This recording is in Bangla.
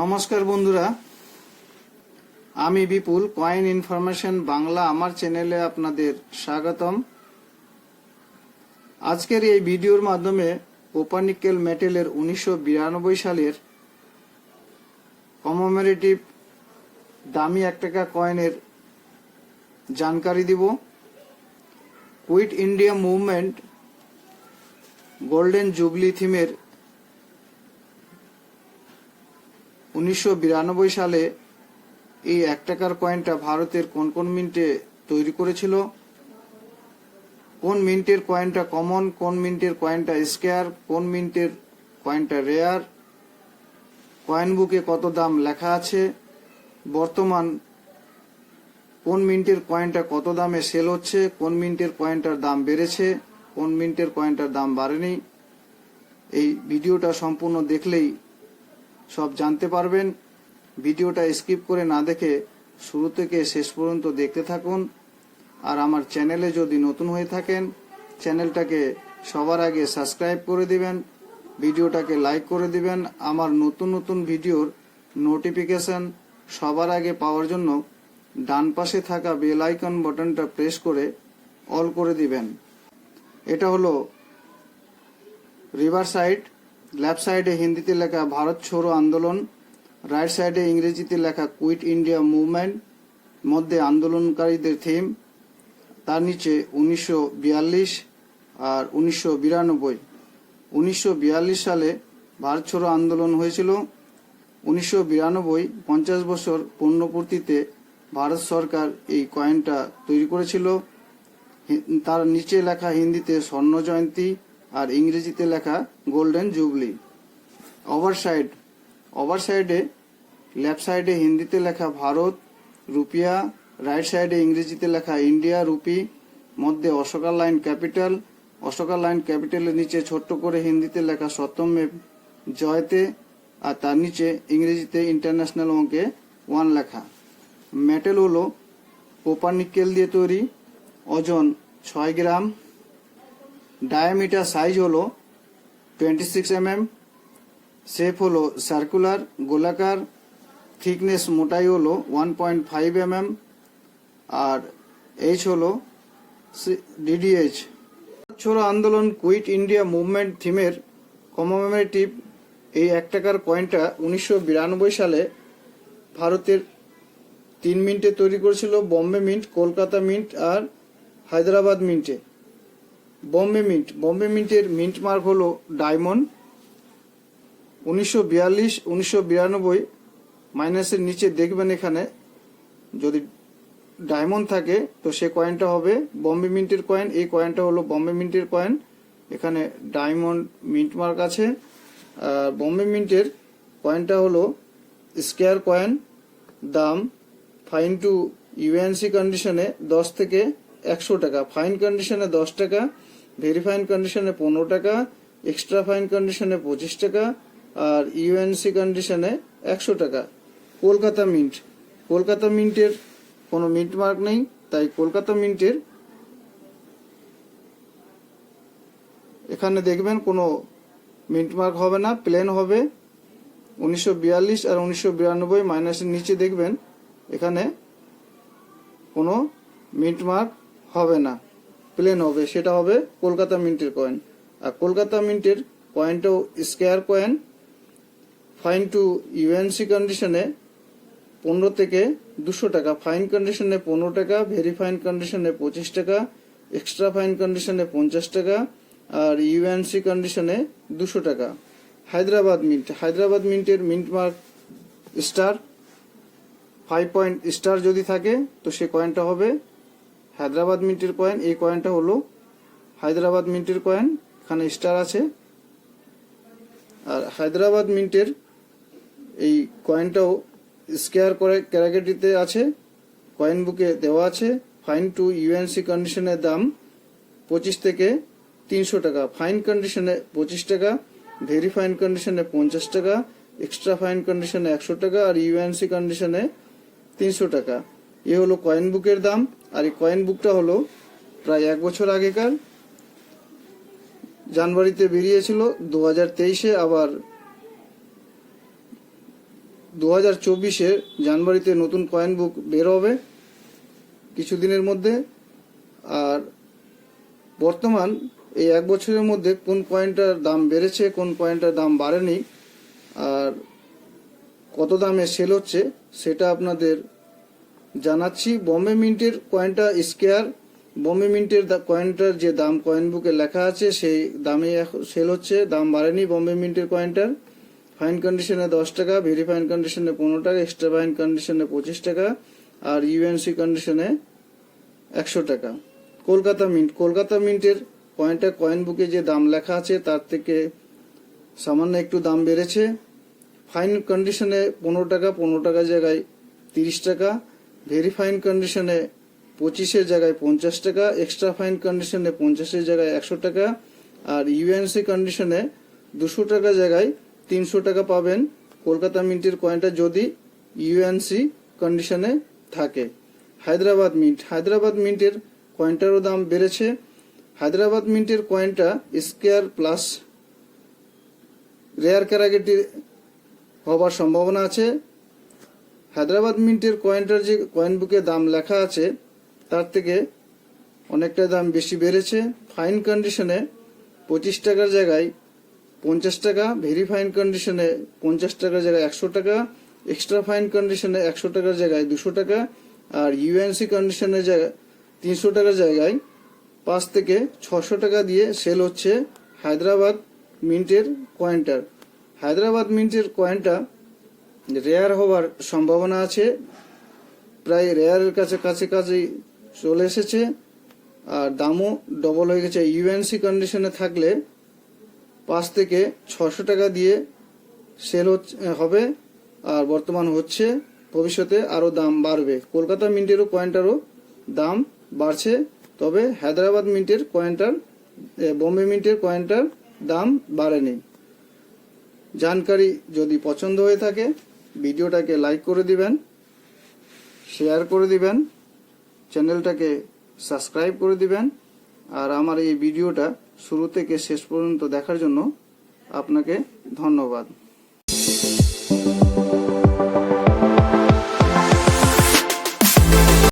নমস্কার বন্ধুরা। আমি বিপুল কয়েন ইনফরমেশন বাংলা আমার চ্যানেলে আপনাদের স্বাগতম। আজকের এই ভিডিওর মাধ্যমে কোপানিকেল মেটেলের উনিশশো বিরানব্বই সালের কমোমেরেটিভ দামি এক টাকা কয়েনের জানকারি দিব। Quit India movement golden jubilee থিমের উনিশশো বিরানব্বই সালে এই এক টাকার কয়েনটা ভারতের কোন কোন মিন্টে তৈরি করেছিল? কোন মিন্টের কয়েনটা কমন কোন মিন্টের কয়েনটা স্কেয়ার কোন মিন্টের কয়েনটা রেয়ার কয়েন বুকে কত দাম লেখা আছে? বর্তমান কোন মিন্টের কয়েনটা কত দামে সেল হচ্ছে? কোন মিন্টের কয়েনটার দাম বেড়েছে? কোন মিন্টের কয়েনটার দাম বাড়েনি? এই ভিডিওটা সম্পূর্ণ দেখলেই সব জানতে পারবেন। ভিডিওটা স্কিপ করে না দেখে শুরু থেকে শেষ পর্যন্ত দেখতে থাকুন। আর আমার চ্যানেলে যদি নতুন হয়ে থাকেন, চ্যানেলটাকে সবার আগে সাবস্ক্রাইব করে দিবেন, ভিডিওটাকে লাইক করে দিবেন। আমার নতুন নতুন ভিডিওর নোটিফিকেশন সবার আগে পাওয়ার জন্য ডান পাশে থাকা বেল আইকন বাটনটা প্রেস করে অল করে দিবেন। এটা হলো রিভার সাইড। লেফট সাইডে হিন্দিতে লেখা ভারত ছোড়ো আন্দোলন, রাইট সাইডে ইংরেজিতে লেখা কুইট ইন্ডিয়া মুভমেন্ট, মধ্যে আন্দোলনকারীদের থিম, তার নিচে উনিশশো বিয়াল্লিশ আর উনিশশো বিরানব্বই। উনিশশো সালে ভারত ছোড়ো আন্দোলন হয়েছিল। উনিশশো বিরানব্বই, পঞ্চাশ বছর পূর্ণপূর্তিতে ভারত সরকার এই কয়েনটা তৈরি করেছিল। তার নিচে লেখা হিন্দিতে স্বর্ণ জয়ন্তী আর ইংরেজিতে লেখা golden jubilee over side over সাইডে লেফট সাইডে হিন্দিতে লেখা ভারত, রুপিয়া রাইট সাইডে ইংরেজিতে লেখা ইন্ডিয়া, রুপি, মধ্যে Ashoka lion capital. Ashoka lion ক্যাপিটালের নিচে ছোট্ট করে হিন্দিতে লেখা সত্যমে জয়তে আর তার নিচে ইংরেজিতে ইন্টারন্যাশনাল অঙ্কে ওয়ান লেখা। মেটেল হলো কোপার নিকেল দিয়ে তৈরি। ওজন ছয় গ্রাম। ডায়ামিটার সাইজ হলো twenty six M M shape হলো সার্কুলার গোলাকার থিকনেস মোটাই হলো one point five M M আর এইচ হলো ডিডিএইচ ছোড়ো আন্দোলন কুইট ইন্ডিয়া মুভমেন্ট থিমের কমোমেটিভ এই এক টাকার কয়েনটা উনিশশো বিরানব্বই সালে ভারতের তিন মিনিটে তৈরি করেছিল, বম্বে মিন্ট, কলকাতা মিন্ট আর হায়দ্রাবাদ মিন্টে। বম্বে মিন্ট। বম্বে মিন্টের মিন্ট মার্ক হলো ডায়মন্ড। উনিশশো বিয়াল্লিশ, উনিশশো বিরানব্বই মাইনাসের নিচে দেখবেন এখানে যদি ডায়মন্ড থাকে, তো সে কয়েনটা হবে বম্বে মিন্টের কয়েন এই কয়েনটা হলো বম্বে মিন্টের কয়েন এখানে ডায়মন্ড মিন্ট মার্ক আছে। আর বম্বে মিন্টের কয়েনটা হলো স্কেয়ার কয়েন দাম ফাইন টু ইউএনসি কন্ডিশনে দশ থেকে একশো টাকা। ফাইন কন্ডিশনে দশ টাকা। ভেরিফাইন কন্ডিশনে পনেরো টাকা, এক্সট্রা ফাইন কন্ডিশনে পঁচিশ টাকা, আর ইউএনসি কন্ডিশনে একশো টাকা। কলকাতা মিন্ট। কলকাতা মিন্টের কোনো মিন্ট মার্ক নেই, তাই কলকাতা মিন্টের এখানে দেখবেন কোনো মিন্ট মার্ক হবে না, প্লেন হবে। উনিশশো বিয়াল্লিশ আর উনিশশো বিরানব্বই মাইনাসের নিচে দেখবেন, এখানে কোনো মিন্ট মার্ক হবে না। প্লেন হবে, সেটা হবে কলকাতা মিন্টের কয়েন আর কলকাতা মিন্টের কয়েনটাও square coin fine to UNC কন্ডিশনে পনেরো থেকে দুশো টাকা ফাইন কন্ডিশনে পনেরো টাকা ভেরি ফাইন কন্ডিশনে পঁচিশ টাকা এক্সট্রা ফাইন কন্ডিশনে পঞ্চাশ টাকা, আর ইউএনসি কন্ডিশনে দুশো টাকা। Hyderabad mint Hyderabad মিন্টের mint mark star five point star যদি থাকে, তো সে কয়েনটা হবে হায়দ্রাবাদ মিন্টের কয়েন এই কয়েনটা হলো হায়দ্রাবাদ মিন্টের কয়েন এখানে স্টার আছে। আর হায়দ্রাবাদ মিন্টের এই কয়েনটাও স্কেয়ার করে ক্যারাগেটিতে আছে কয়েন বুকে দেওয়া আছে ফাইন টু ইউএনসি কন্ডিশনের দাম পঁচিশ থেকে তিনশো টাকা ফাইন কন্ডিশনে পঁচিশ টাকা ভেরি ফাইন কন্ডিশনে পঞ্চাশ টাকা এক্সট্রা ফাইন কন্ডিশনে একশো টাকা, আর ইউএনসি কন্ডিশনে তিনশো টাকা। এ হলো কয়েন বুকের দাম। আর এই কয়েন বুকটা হলো প্রায় এক বছর আগেকার। জানুয়ারিতে বেরিয়েছিল দু হাজার তেইশে আবার দু হাজার চব্বিশে জানুয়ারিতে নতুন কয়েন বুক বের হবে কিছুদিনের মধ্যে। আর বর্তমান এই এক বছরের মধ্যে কোন কয়েনটার দাম বেড়েছে, কোন কয়েনটার দাম বাড়েনি, আর কত দামে সেল হচ্ছে, সেটা আপনাদের জানাচ্ছি, বম্বে মিন্টের কয়েনটা স্কেয়ার। বম্বে মিন্টের কয়েনটার যে দাম কয়েন বুকে লেখা আছে, সেই দামে সেল হচ্ছে, দাম বাড়েনি বম্বে মিন্টের কয়েনটার। ফাইন কন্ডিশনে দশ টাকা, ভেরি ফাইন কন্ডিশনে পনেরো টাকা, এক্সট্রা ফাইন কন্ডিশনে পঁচিশ টাকা, আর ইউএনসি কন্ডিশনে একশো টাকা। কলকাতা মিন্ট কলকাতা মিন্টের কয়েনটা কয়েন বুকে যে দাম লেখা আছে, তার থেকে সামান্য একটু দাম বেড়েছে। ফাইন কন্ডিশনে পনেরো টাকা, পনেরো টাকার জায়গায় তিরিশ টাকা ভেরি ফাইন কন্ডিশনে পঁচিশের জায়গায় পঞ্চাশ টাকা এক্সট্রা ফাইন কন্ডিশনে পঞ্চাশের জায়গায় একশো টাকা, আর ইউএনসি কন্ডিশনে দুশো টাকা জায়গায় তিনশো টাকা পাবেন কলকাতা মিন্টের কয়েনটা যদি ইউএনসি কন্ডিশনে থাকে। হায়দ্রাবাদ মিন্ট, হায়দ্রাবাদ মিন্টের কয়েনটারও দাম বেড়েছে। হায়দ্রাবাদ মিন্টের কয়েনটা স্কেয়ার প্লাস রেয়ার ক্যারাগেটির হবার সম্ভাবনা আছে। হায়দ্রাবাদ মিন্টের কয়েনটার যে কয়েন বুকে দাম লেখা আছে, তার থেকে অনেকটা দাম বেশি বেড়েছে। ফাইন কন্ডিশনে পঁচিশ টাকার জায়গায় পঞ্চাশ টাকা ভেরি ফাইন কন্ডিশনে পঞ্চাশ টাকার জায়গায় একশো টাকা এক্সট্রা ফাইন কন্ডিশনে একশো টাকার জায়গায় দুশো টাকা, আর ইউএনসি কন্ডিশনের জায়গায় তিনশো টাকার জায়গায় পাঁচ থেকে ছশো টাকা দিয়ে সেল হচ্ছে হায়দ্রাবাদ মিন্টের কয়েনটার হায়দ্রাবাদ মিন্টের কয়েনটা রেয়ার হবার সম্ভাবনা আছে। প্রায় রেয়ারের কাছে কাছে কাছেই চলে এসেছে। আর দামও ডবল হয়ে গেছে। ইউএনসি কন্ডিশনে থাকলে পাঁচ থেকে ছশো টাকা দিয়ে সেল হবে। আর বর্তমান হচ্ছে, ভবিষ্যতে আরও দাম বাড়বে। কলকাতা মিন্টেরও কয়েনটারও দাম বাড়ছে। তবে হায়দ্রাবাদ মিন্টের কয়েনটার বোম্বে মিন্টের কয়েনটার দাম বাড়েনি। জানকারি যদি পছন্দ হয়ে থাকে ভিডিওটাকে লাইক করে দিবেন শেয়ার করে দিবেন চ্যানেলটাকে সাবস্ক্রাইব করে দিবেন, আর আমার এই ভিডিওটা শুরু থেকে শেষ পর্যন্ত দেখার জন্য আপনাকে ধন্যবাদ।